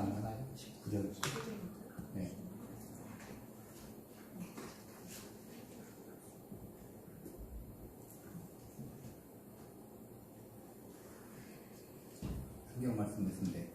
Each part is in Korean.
가능하나요? 19절. 네. 성경 말씀 있는데.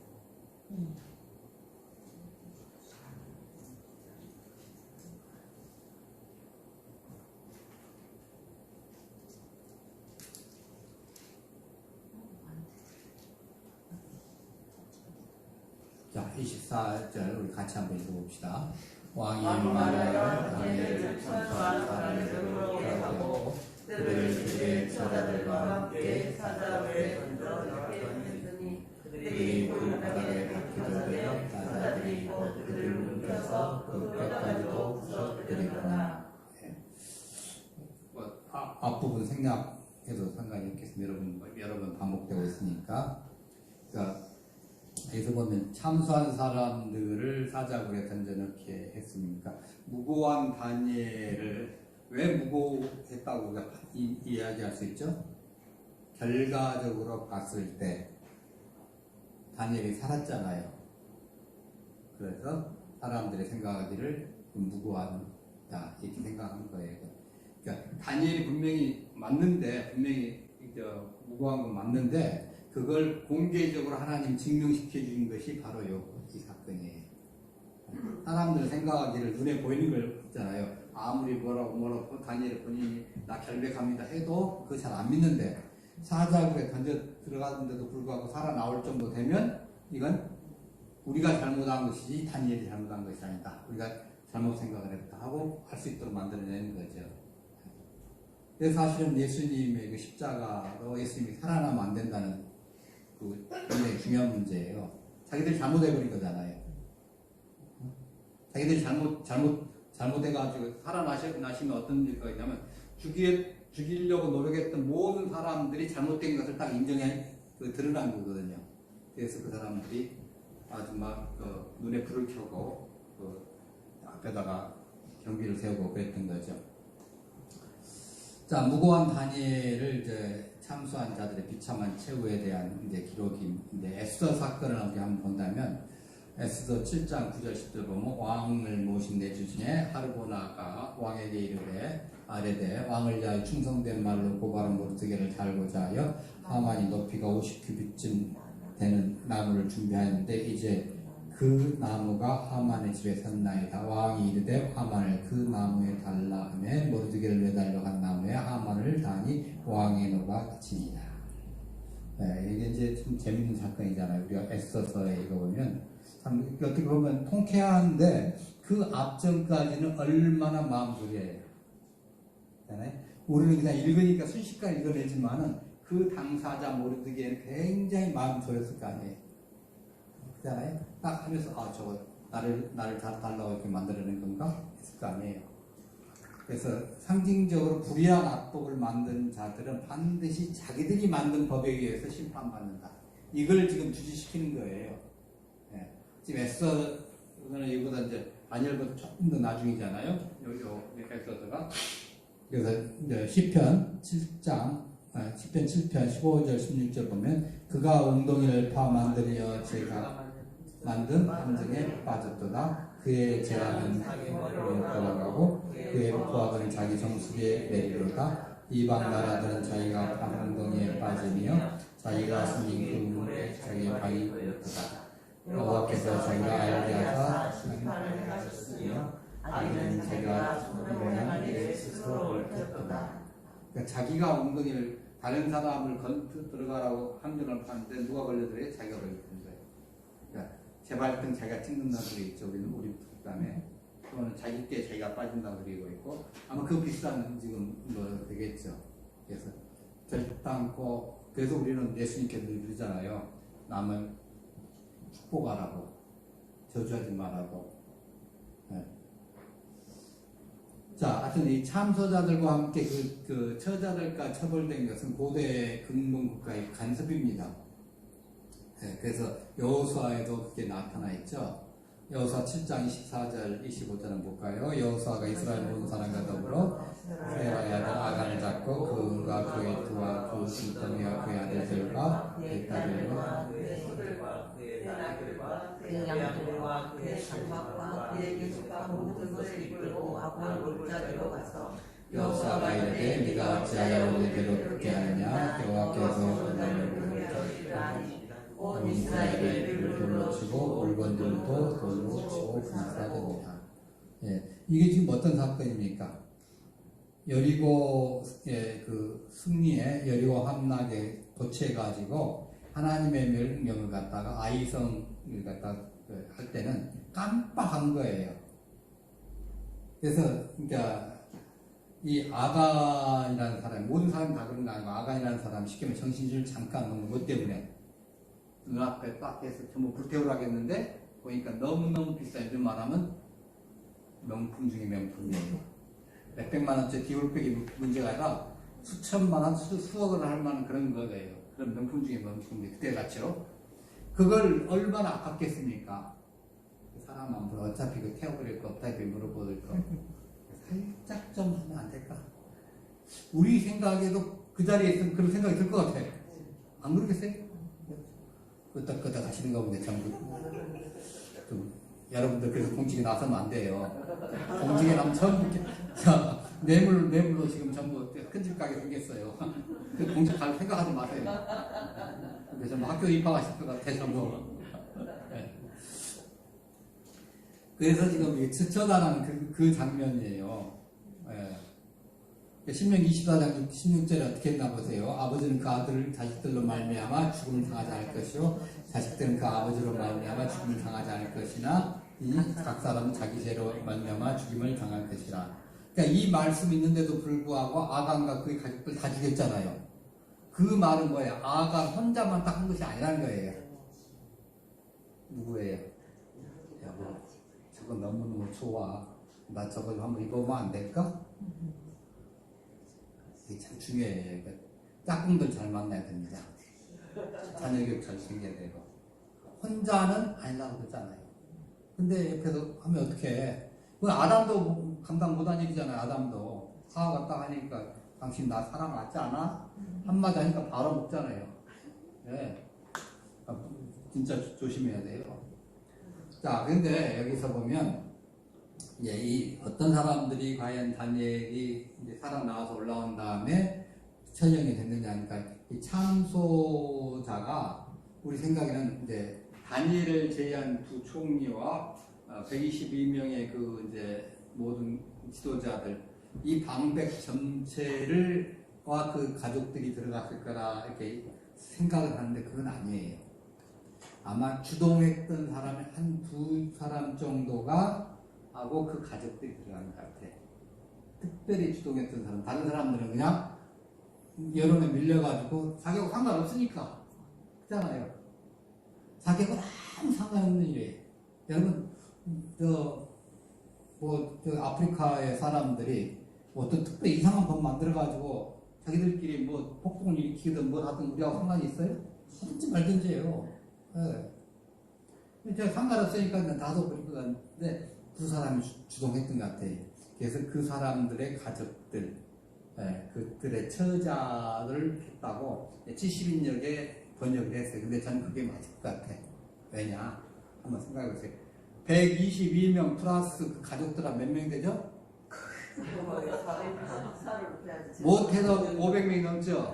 자, 24절 우리 같이 한번 읽어봅시다. 왕이 말하여 당일을 천수한 사람들로 하고 그들을 주의 처자들과 함께 사자에 던져 죽게 그들이 불바닥에 박혀져 사자들이 곧 그들을 눕혀서 그 뼈까지도 부서뜨리거나 뭐, 앞- 앞부분 생략해도 상관이 없겠습니다. 여러분, 뭐 여러 번 반복되고 있으니까. 그러니까, 여기서 보면 참수한 사람들을 사자굴에 던져넣게 했습니까? 무고한 다니엘을 왜 무고했다고 이, 이야기할 수 있죠? 결과적으로 봤을 때 다니엘이 살았잖아요. 그래서 사람들이 생각하기를 무고하다 이렇게 생각한 거예요. 그러니까 다니엘이 분명히 맞는데 분명히 저 무고한 건 맞는데 그걸 공개적으로 하나님 증명시켜 준 것이 바로 요, 이 사건이에요. 사람들 생각하기를 눈에 보이는 걸 있잖아요. 아무리 뭐라고 뭐라고 다니엘 본인이 나 결백합니다 해도 그거 잘 안 믿는데 사자굴에 던져 들어갔는데도 불구하고 살아나올 정도 되면 이건 우리가 잘못한 것이지 다니엘이 잘못한 것이 아니다. 우리가 잘못 생각을 했다 하고 할 수 있도록 만들어내는 거죠. 그래서 사실은 예수님의 그 십자가로 예수님이 살아나면 안 된다는 그 굉장히 중요한 문제예요. 자기들이 잘못해버린 거잖아요. 자기들이 잘못, 잘못, 잘못해가지고 살아나시면 어떤 일가 있냐면 죽이, 죽이려고 노력했던 모든 사람들이 잘못된 것을 딱 인정해, 그 드러난 거거든요. 그래서 그 사람들이 아주 막, 그, 눈에 불을 켜고, 그, 앞에다가 경비를 세우고 그랬던 거죠. 자, 무고한 다니엘을 이제 참수한 자들의 비참한 최후에 대한 이제 기록인데 에스더 사건을 한번 본다면 에스더 7장 9절 10절 보면 왕을 모신 내 주 중에 하르보나가 왕에게 이르되 아래되 왕을 위하여 충성된 말로 고발한 모르드게를 달고자 하여 하만이 높이가 50규빗쯤 되는 나무를 준비하였는데 이제 그 나무가 하만의 집에 섰나이다. 왕이 이르되 하만을 그 나무에 달라 하며 모르드게를 매달려 간 나무에 하만을 다니 왕의 노가 그치니라. 네, 이게 이제 좀 재밌는 사건이잖아요. 우리가 애써서 읽어보면 참 어떻게 보면 통쾌한데 그 앞전까지는 얼마나 마음소리예요. 잖아요. 우리는 그냥 읽으니까 순식간에 읽어내지만은 그 당사자 모르드게는 굉장히 마음소리였을 거 아니에요. 그잖아요. 딱 하면서 아 저거 나를 나를 다 달라고 이렇게 만들어낸 건가 했을 거 아니에요. 그래서 상징적으로 불의한 악법을 만든 자들은 반드시 자기들이 만든 법에 의해서 심판받는다. 이걸 지금 주지시키는 거예요. 예. 지금 에스더는 이보다 이제 다니엘보다 조금 더 나중이잖아요. 요, 요, 에스더가. 그래서 이제 시편 7장, 아, 시편 7편 15절 16절 보면 그가 웅덩이를 파 만들려 제가 만든 함정에 빠졌도다. 그의 재앙은 돌아가고 그의 부하들은 자기 정수리에 내리로다. 이방 나라들은 자기가 판 웅덩이에 빠지며 자기가 숨긴 그 물에 자기 발이 묻도다. 여호와께서 자기가 알게 하사 심판을 하셨으며 아기는 자기가 일어난 일에 스스로 옳혔도다. 그러니까 자기가 웅덩이를 다른 사람을 건 들어가라고 함정을 파는데 누가 걸려들어요? 자기가 걸려 그러니까 재발등 자기가 찍는다는 소리 있죠. 우리는 우리 북단에 또는 자기 께 자기가 빠진다는 소리가 있고 아마 그 비슷한 지금 뭐 되겠죠. 그래서 결단코 그래서 우리는 예수님께 늘 그러잖아요. 남을 축복하라고 저주하지 말라고. 네. 자, 하여튼 이 참소자들과 함께 그, 그 처자들과 처벌된 것은 고대 근동 국가의 간섭입니다. 네, 그래서 여호수아에도 그게 나타나 있죠. 여호수아 7장 24절 25절은 볼까요? 여호수아가 이스라엘 모든 사람과 더불어 세라의 아들 아간을 잡고 그가 그의 두와 그 신덩이와 그의 아들들과 그의 딸들과 그의 소들과 그의 나귀들과 그의 양들과 그의 장막과 그의 계속과 모든 것을 이끌고 아본 골짜기로 가서 여호수아가 이르되 네가 어찌하여 우리들을 그렇게 하느냐 여호와께서 너를 온 이스라엘을 돌로 치고 물건들도 돌로 치고 분사됩니다. 예, 이게 지금 어떤 사건입니까? 여리고의 그 승리에 여리고 함락에 도취해가지고 하나님의 명령을 갖다가 아이성을 갖다 그할 때는 깜빡한 거예요. 그래서 그러니까 이 아간이라는 사람 모든 사람이 다 그런 거 아니고 아간이라는 사람 쉽게 말해 정신줄 잠깐 놓는 것 때문에 눈앞에 딱 해서 전부 불태우라겠는데 보니까 너무너무 비싸 요즘 말하면 명품 중에 명품이에요 몇백만 원짜리 디올백이 문제가 아니라 수천만 원, 수, 수억을 할 만한 그런 거예요. 그런 명품 중에 명품이 그때 같죠 그걸 얼마나 아깝겠습니까? 그 사람 안 물어 어차피 그 태워버릴 거 없다 이렇게 물어보을 거. 살짝 좀 하면 안 될까? 우리 생각에도 그 자리에 있으면 그런 생각이 들 것 같아 안 그러겠어요? 끄덕끄덕 하시는 거 보면 전부 좀 여러분들 그래서 공직에 나서면 안 돼요. 공직에 나면 전부 자, 뇌물 뇌물로 지금 전부 큰집 가게 생겼어요. 그 공직 갈 생각하지 마세요. 근데 좀 학교 입학하실 것 같아 전부. 네. 그래서 지금 이 스쳐다라는 그, 그 장면이에요. 예. 신명 24장 16절에 어떻게 했나 보세요. 아버지는 그 아들을 자식들로 말미암아 죽음을 당하지 않을 것이요 자식들은 그 아버지로 말미암아 죽음을 당하지 않을 것이나 이각 사람은 자기 죄로 말미암아 죽임을 당할 것이라. 그러니까 이 말씀 있는데도 불구하고 아간과 그의 가족들 다 죽였잖아요. 그 말은 뭐예요? 아간 혼자만 딱 한 것이 아니라는 거예요. 누구예요? 여보, 저거 너무너무 좋아. 나 저거 한번 입어보면 안 될까? 이게 참 중요해요. 그러니까 짝꿍들 잘 만나야 됩니다. 자녀 교육 잘 챙겨야 되고. 혼자는 아니라고 그러잖아요. 근데 옆에서 하면 어떡해. 그 아담도 감당 못한 얘기잖아요. 아담도. 하와가 딱 하니까 당신 나 사랑 맞지 않아? 한마디 하니까 바로 먹잖아요. 네. 아, 진짜 조- 조심해야 돼요. 자, 근데 여기서 보면 예, 이 어떤 사람들이 과연 다니엘이 이제 살아나와서 올라온 다음에 천령이 됐느냐 하니까 이 참소자가 우리 생각에는 이제 다니엘을 제외한 두 총리와 122명의 그 이제 모든 지도자들 이 방백 전체를 와 그 가족들이 들어갔을 거라 이렇게 생각을 하는데 그건 아니에요. 아마 주동했던 사람이 한두 사람 정도가 하고 그 가족들이 들어간 것 같아. 특별히 주동했던 사람, 다른 사람들은 그냥 여론에 밀려가지고 자기하고 상관없으니까. 그잖아요. 자기하고 아무 상관없는 일이에요. 여러분, 저, 뭐, 저 아프리카의 사람들이 뭐 어떤 특별히 이상한 법 만들어가지고 자기들끼리 뭐 폭동을 일으키든 뭘 하든 우리하고 상관이 있어요? 하든지 말든지 해요. 예. 제가 상관없으니까 나도 그럴 것 같은데 두 사람이 주- 주동했던 것 같아요. 그래서 그 사람들의 가족들, 예, 그들의 처자를 했다고 70인역에 번역을 했어요. 근데 저는 그게 맞을 것 같아. 왜냐? 한번 생각해 보세요. 122명 플러스 그 가족들 한 몇 명 되죠? 못해서 500명이 넘죠?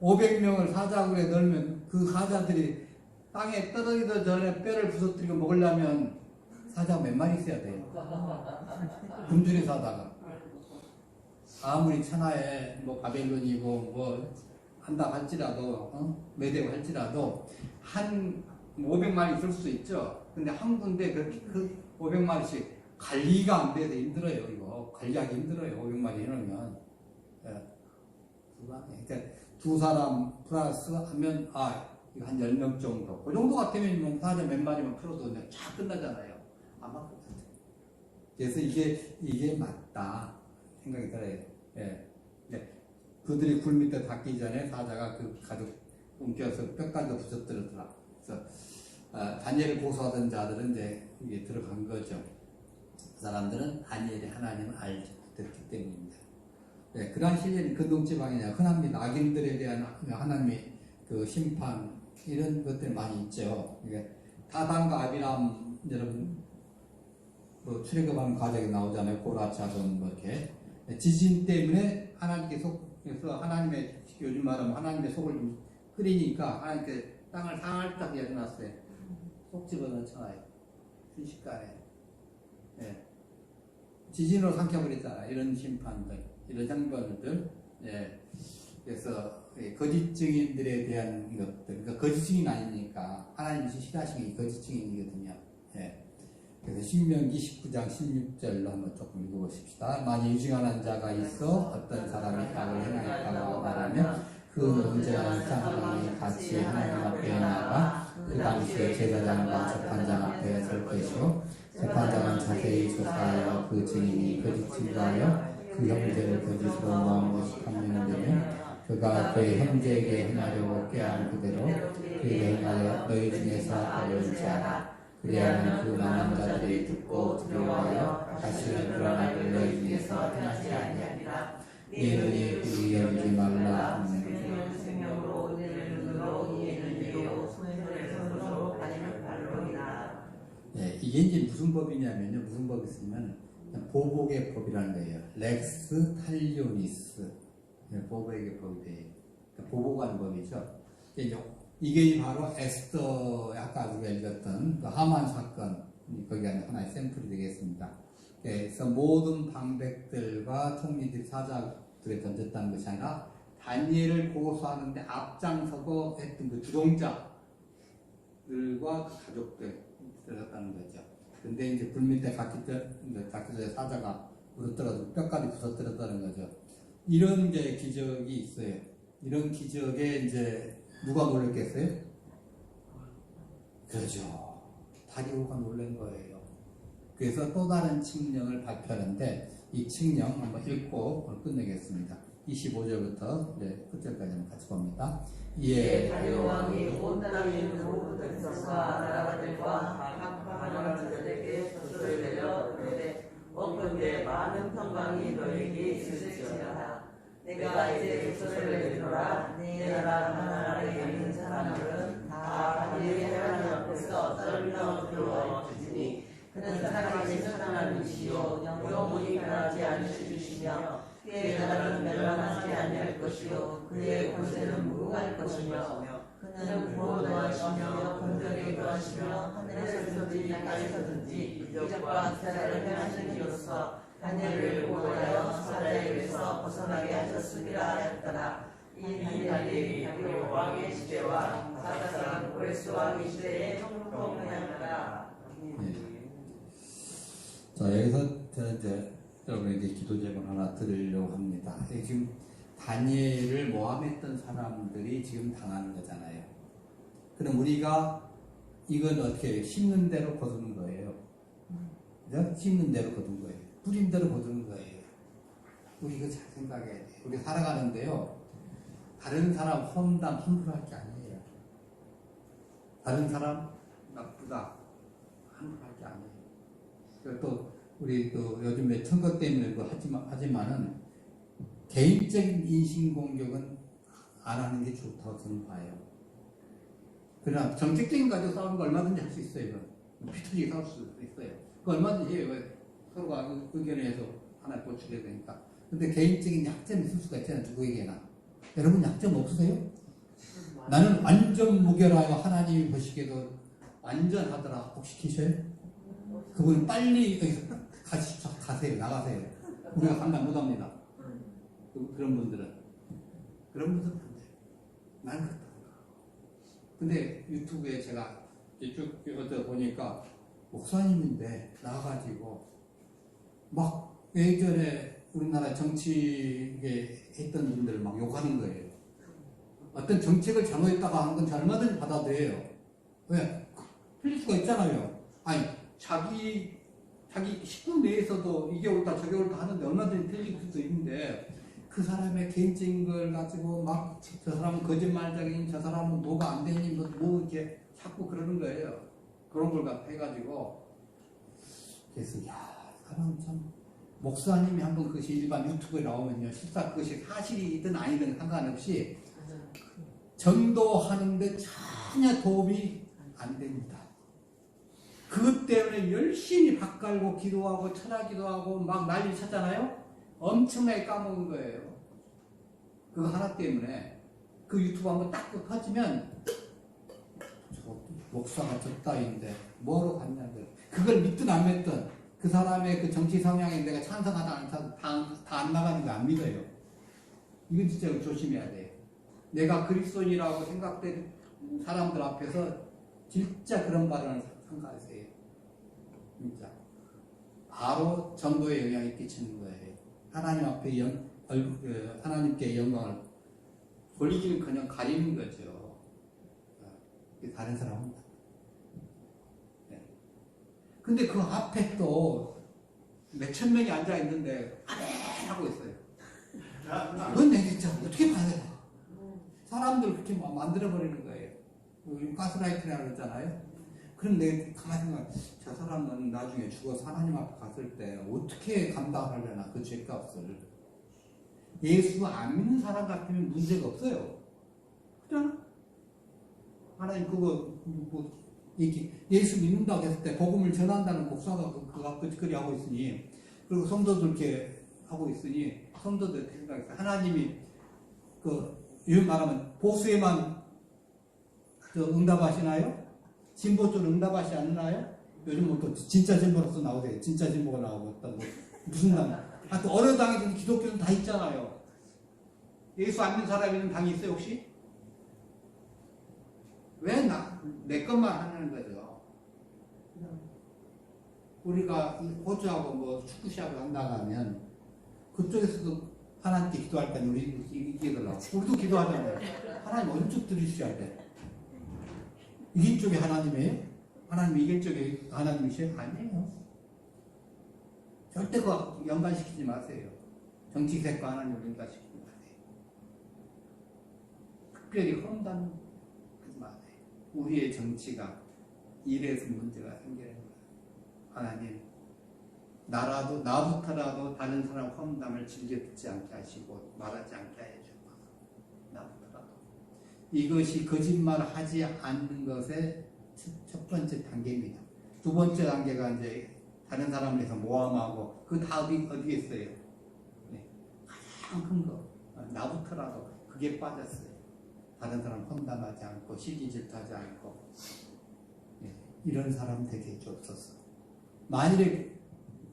500명을 사자굴에 넣으면 그 사자들이 땅에 떨어지기 전에 뼈를 부서뜨리고 먹으려면 사자가 몇 마리 있어야 돼요. 굶주린 사자가. 아무리 천하에 뭐 바벨론이고 뭐 한다 할지라도 어? 메대고 할지라도 한 500마리 있을 수 있죠. 근데 한 군데 그렇게 그 500마리씩 관리가 안 돼서 힘들어요. 이거 관리하기 힘들어요. 500마리 해놓으면 예. 그러니까 두 사람 플러스 하면 아 이거 한 10명 정도 그 정도 같으면 뭐 사자 몇 마리만 풀어도 그냥 쫙 끝나잖아요. 아마 그렇죠. 그래서 이게 이게 맞다 생각이 들어요. 예. 네. 그들이 굴 밑에 닿기 전에 사자가 그 가족 옮겨서 뼈까지 부서뜨렸더라. 그래서 어, 다니엘을 고소하던 자들은 이제 이게 들어간 거죠. 그 사람들은 다니엘이 하나님을 알지 못했기 때문입니다. 네, 그러한 시련이 근동지방이냐 흔합니다. 악인들에 대한 하나님의 그 심판 이런 것들 많이 있죠. 이게 다단과 아비람 여러분 뭐 출애굽하는 과정에 나오잖아요. 고라차돈 뭐 이렇게 지진 때문에 하나님께 속에서 하나님의 요즘 말하면 하나님의 속을 좀 끓이니까 하나님께 땅을 살짝 열어놨어요. 속 집어넣잖아요. 순식간에. 예. 지진으로 삼켜버렸잖아. 이런 심판들, 이런 장면들. 예. 그래서 예, 거짓 증인들에 대한 것들, 그러니까 거짓 증인 아니니까 하나님이 싫어하시는 게 거짓. 그래서 신명기 19장 16절로 한번 조금 읽어보십시다. 만일 유증하는 자가 있어 어떤 사람이 악을 행하였다고 말하면 그 언제나 장관이 같이 하나님 앞에 나가 그 당시에 제사장과 재판장 앞에 설 것이요 재판장은 자세히 조사하여 그 증인이 거짓 증거하여 그 형제를 거짓으로 것이 판명되면 그가 그의 형제에게 행하려고 꾀한 그대로 그에게 행하여 너희 중에서 알려주자 그리하면 그 많은 자들이 듣고 두려워하여 다시는 불안하게 너희 중에서 떠나지 아니하리라 네 눈이 그리 여기지 말라 발에는 발로이다. 예, 이게 이제 무슨 법이냐면요. 무슨 법이 있으면 보복의 법이라는 거예요. 렉스 탈리오니스. 예, 보복의 법이 돼요. 그러니까 보복하는 법이죠. 이제 이게 바로 에스더 아까 우리가 읽었던 그 하만 사건 거기 하나의 샘플이 되겠습니다. 예, 그래서 모든 방백들과 총리들이 사자들에 던졌다는 것이 아니라 다니엘을 고소하는데 앞장서고 했던 그 주동자들과 그 가족들 들었다는 거죠. 근데 이제 불 밑에 갇혀서 사자가 물어떨어져 뼈까지 부서뜨렸다는 거죠. 이런 게 기적이 있어요. 이런 기적에 이제 누가 놀랬겠어요? 그렇죠. 다리오가 놀란 거예요. 그래서 또 다른 칙령을 발표하는데 이 칙령 한번 읽고 끝내겠습니다. 25절부터 네, 끝절까지 한번 같이 봅니다. 이에 예, 다리오 왕이 온 땅에 있는 모든 백성과 나라들과 각 방언하는 자들에게 저주를 내려 그러되 원건대 많은 평강이 너에게 있을지어다 내가 이제 저주를 내리노라 네 나라 있는 사람들은 다 다니엘의 하나님 앞에서 떨며 두려워지니 그는 살아계신 하나님이시요 영원히 변하지 않으시시며 그의 나라는 멸망하지 아니할 것이요 그의 권세는 무궁할 것이며 그는 구원도 하시며 공정에도 하시며 하늘에서든지 땅에서든지 이적과 행하시는 이로써 다니엘을 보호하여 사자에게서 벗어나게 하셨으리라 하였더라 형통하였더라 자 여기서 저는 이제 여러분에게 기도 제목 하나 드리려고 합니다. 예, 지금 다니엘을 모함했던 사람들이 지금 당하는 거잖아요. 그럼 우리가 이건 어떻게 심는 대로 거두는 거예요. 그죠? 심는 대로 거둔 거예요. 뿌린 대로 거두는 거예요. 우리 이거 잘 생각해야 돼요. 우리 살아가는데요. 다른 사람 험담 함부로 할 게 아니에요. 다른 사람 나쁘다 함부로 할 게 아니에요. 그리고 또 우리 또 요즘에 선거 때문에 그 하지만 하지만은 개인적인 인신 공격은 안 하는 게 좋다고 저는 봐요. 그러나 정책적인 가지고 싸우는 거 얼마든지 할 수 있어요. 피 터지게 싸울 수 있어요. 그 얼마든지 해요. 왜? 서로가 의- 의견에 의해서 하나 고치게 되니까. 근데 개인적인 약점이 있을 수가 있잖아요. 누구에게나. 여러분 약점 없으세요? 나는 완전 무결하여 하나님이 보시기에도 완전하더라. 혹시 계셔요? 그분 빨리 가시, 가세요. 나가세요. 우리가 판단 못 합니다. 그- 그런 분들은. 그런 분들은 안 돼요. 나는 그렇다. 근데 유튜브에 제가 쭉 어디 보니까 목사님인데 나와가지고 막 예전에 우리나라 정치에 했던 분들을 막 욕하는 거예요. 어떤 정책을 잘못했다가 한 건 얼마든지 받아들여요. 왜? 틀릴 수가 있잖아요. 아니, 자기, 자기 식구 내에서도 이게 옳다, 저게 옳다 하는데 얼마든지 틀릴 수도 있는데 그 사람의 개인적인 걸 가지고 막 저 사람은 거짓말쟁이니 저 사람은 뭐가 안 되니 뭐, 뭐 이렇게 자꾸 그러는 거예요. 그런 걸 해가지고 그래서 야 사람 참 목사님이 한번 그것이 일반 유튜브에 나오면요 실사 그것이 사실이든 아니든 상관없이 전도하는데 전혀 도움이 안 됩니다. 그것 때문에 열심히 밥 갈고 기도하고 천하기도 하고 막 난리 쳤잖아요. 엄청나게 까먹은 거예요. 그거 하나 때문에 그 유튜브 한번 딱 터지면 저 목사가 저 따위인데 뭐로 갔냐고 그걸 믿든 안 믿든 그 사람의 그 정치 성향에 내가 찬성하다 안 찬성 다안 나가는 거 안 믿어요. 이건 진짜 조심해야 돼요. 내가 그리스도인이라고 생각된 사람들 앞에서 진짜 그런 발언을 삼가하세요. 진짜. 바로 전도에 영향이 끼치는 거예요. 하나님 앞에 영, 얼굴, 그 하나님께 영광을 돌리기는 그냥 가리는 거죠. 이게 다른 사람은. 네. 근데 그 앞에 또 몇 천 명이 앉아 있는데 아멘 하고 있어요. 그건 내가 진짜 어떻게 봐야 되나? 사람들 그렇게 막 만들어버리는 거예요. 우리 가스라이팅이라고 그러잖아요. 그럼 내가 가만히 생각, 저 사람은 나중에 죽어서 하나님 앞에 갔을 때 어떻게 감당하려나 그 죄값을. 예수 안 믿는 사람 같으면 문제가 없어요. 그잖아? 하나님 그거 뭐 이렇게 예수 믿는다고 했을 때 복음을 전한다는 목사가 그- 그거 그리 하고 있으니 그리고 성도들 이렇게 하고 있으니 성도들 생각해서 하나님이 그 이런 말하면 보수에만 저 응답하시나요? 진보 쪽 응답하시 않나요? 요즘 뭐또 진짜 진보로서 나오대요. 진짜 진보가 나오고 또뭐 무슨 당? 하여튼 어느 당이든 기독교는 다 있잖아요. 예수 안 믿는 사람이 있는 당이 있어요 혹시? 내 것만 하는 거죠? 우리가 호주하고 뭐 축구 시합을 한다면 그쪽에서도 하나님께 기도할 때는 우리 이기더라고. 우리도 기도하잖아요. 하나님 언제 들으셔야 돼? 이긴 쪽이 하나님이에요? 하나님 이길 쪽이 하나님이세요? 아니에요. 절대 그 연관시키지 마세요. 정치색과 하나님을 연관시키지 마세요. 특별히 마세요. 우리의 정치가 이래서 문제가 생기는 거예요. 하나님, 나라도, 나부터라도 다른 사람 험담을 즐겨 듣지 않게 하시고 말하지 않게 해주고 나부터라도. 이것이 거짓말을 하지 않는 것의 첫, 첫 번째 단계입니다. 두 번째 단계가 이제 다른 사람을 위해서 모함하고 그 다음이 어디에 있어요? 네. 가장 큰 거. 나부터라도 그게 빠졌어요. 다른 사람 험담하지 않고 시기 질투하지 않고 네. 이런 사람 되게 없었어. 만일에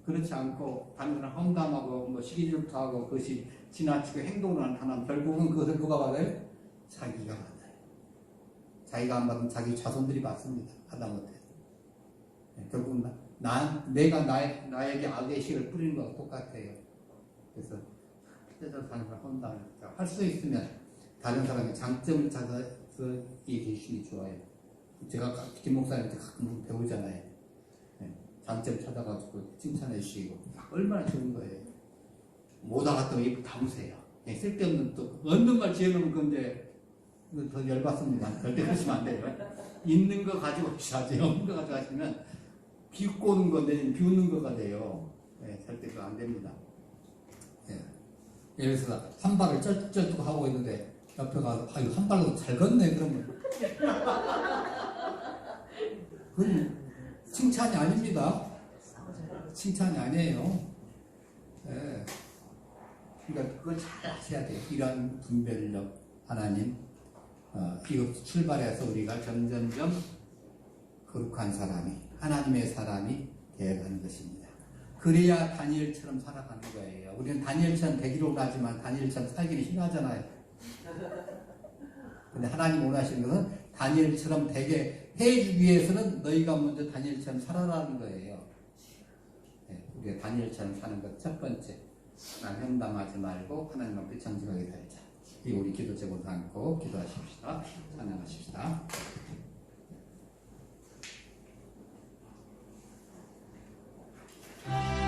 그렇지 않고 다른 사람 험담하고 뭐 시기 질투하고 그것이 지나치게 행동을 하면 결국은 그것을 누가 받아요? 자기가 받아요. 자기가 안 받으면 자기 자손들이 받습니다. 하다못해. 네, 결국은 나, 나, 내가 나의, 나에게 악의 식을 뿌리는 거랑 똑같아요. 그래서 그래서 다른 사람 험담을 할수 있으면 다른 사람의 장점을 찾아서 얘기해 주시기 좋아요. 제가 김 목사님한테 가끔 배우잖아요. 네, 장점 찾아가지고 칭찬해 주시고 얼마나 좋은 거예요. 못 알았다고 입 다무세요. 네, 쓸데없는 또 얻는 말 근데 이거 더 열받습니다. 절대 그러시면 안 돼요. 있는 거 가지고 하셔야지 없는 거 가지고 하시면 비꼬는 거 내지는 비웃는 거가 돼요. 네, 절대 그거 안 됩니다. 네. 예를 들어서 한 발을 쩔쩔뚝 하고 있는데 옆에 가서 아 이거 한 발로 잘 걷네 그러면 그건 칭찬이 아닙니다. 칭찬이 아니에요. 예. 그러니까 그걸 잘 하셔야 돼요. 이런 분별력 하나님 어, 이것 출발해서 우리가 점점점 거룩한 사람이 하나님의 사람이 되어가는 것입니다. 그래야 다니엘처럼 살아가는 거예요. 우리는 다니엘처럼 되기로 하지만 다니엘처럼 살기는 힘하잖아요. 근데 하나님 원하시는 것은 다니엘처럼 되게 해주기 위해서는 너희가 먼저 다니엘처럼 살아라는 거예요. 네, 우리가 다니엘처럼 사는 것 첫 번째. 난 험담하지 말고 하나님 앞에 정직하게 살자. 이 우리 기도 제고 담고 기도하십시다. 찬양하십시다. 아